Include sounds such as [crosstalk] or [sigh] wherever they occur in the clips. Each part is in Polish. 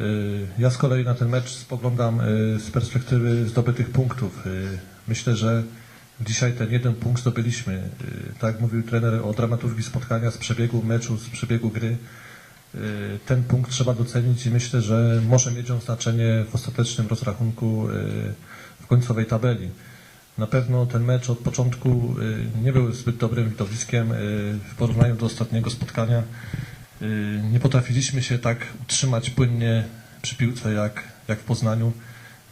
Y, Ja z kolei na ten mecz spoglądam y, z perspektywy zdobytych punktów. Y, Myślę, że dzisiaj ten jeden punkt zdobyliśmy. Tak mówił trener o dramaturgii spotkania, z przebiegu meczu, z przebiegu gry. Ten punkt trzeba docenić i myślę, że może mieć on znaczenie w ostatecznym rozrachunku w końcowej tabeli. Na pewno ten mecz od początku nie był zbyt dobrym widowiskiem w porównaniu do ostatniego spotkania. Y, Nie potrafiliśmy się tak utrzymać płynnie przy piłce jak, jak w Poznaniu.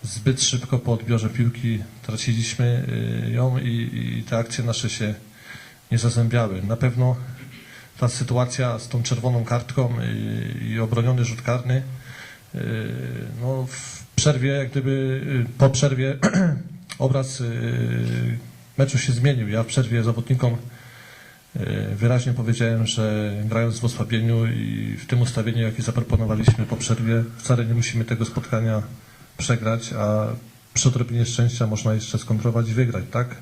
Zbyt szybko po odbiorze piłki traciliśmy y, ją i, i te akcje nasze się nie zazębiały. Na pewno ta sytuacja z tą czerwoną kartką i, i obroniony rzut karny y, no, w przerwie, jak gdyby y, po przerwie [clears throat] obraz y, meczu się zmienił. Ja w przerwie zawodnikom y, wyraźnie powiedziałem, że grając w osłabieniu i w tym ustawieniu, jakie zaproponowaliśmy po przerwie, wcale nie musimy tego spotkania przegrać, a przy odrobinie szczęścia można jeszcze skontrować i wygrać, tak?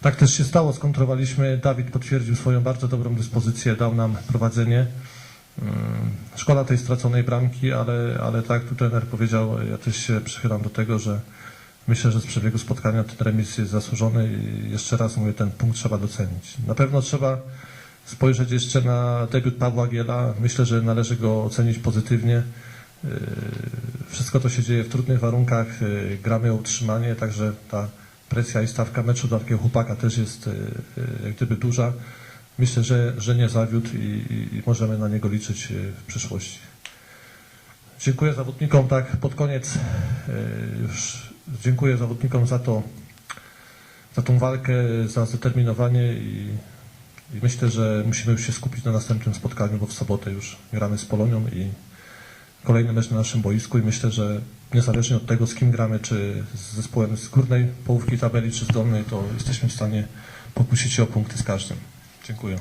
Tak też się stało, skontrowaliśmy, Dawid potwierdził swoją bardzo dobrą dyspozycję, dał nam prowadzenie. Mm, Szkoda tej straconej bramki, ale, ale tak jak tu trener powiedział, ja też się przychylam do tego, że myślę, że z przebiegu spotkania ten remis jest zasłużony i jeszcze raz mówię, ten punkt trzeba docenić. Na pewno trzeba spojrzeć jeszcze na debiut Pawła Giela. Myślę, że należy go ocenić pozytywnie. Yy, Wszystko to się dzieje w trudnych warunkach, yy, gramy o utrzymanie, także ta presja i stawka meczu dla takiego chłopaka też jest yy, jak gdyby duża. Myślę, że, że nie zawiódł i, i, możemy na niego liczyć w przyszłości. Dziękuję zawodnikom tak pod koniec. Już dziękuję zawodnikom za to, za tą walkę, za zdeterminowanie i, i myślę, że musimy już się skupić na następnym spotkaniu, bo w sobotę już gramy z Polonią i kolejny mecz na naszym boisku i myślę, że niezależnie od tego, z kim gramy, czy z zespołem z górnej połówki tabeli, czy z dolnej, to jesteśmy w stanie pokusić się o punkty z każdym. Dziękuję.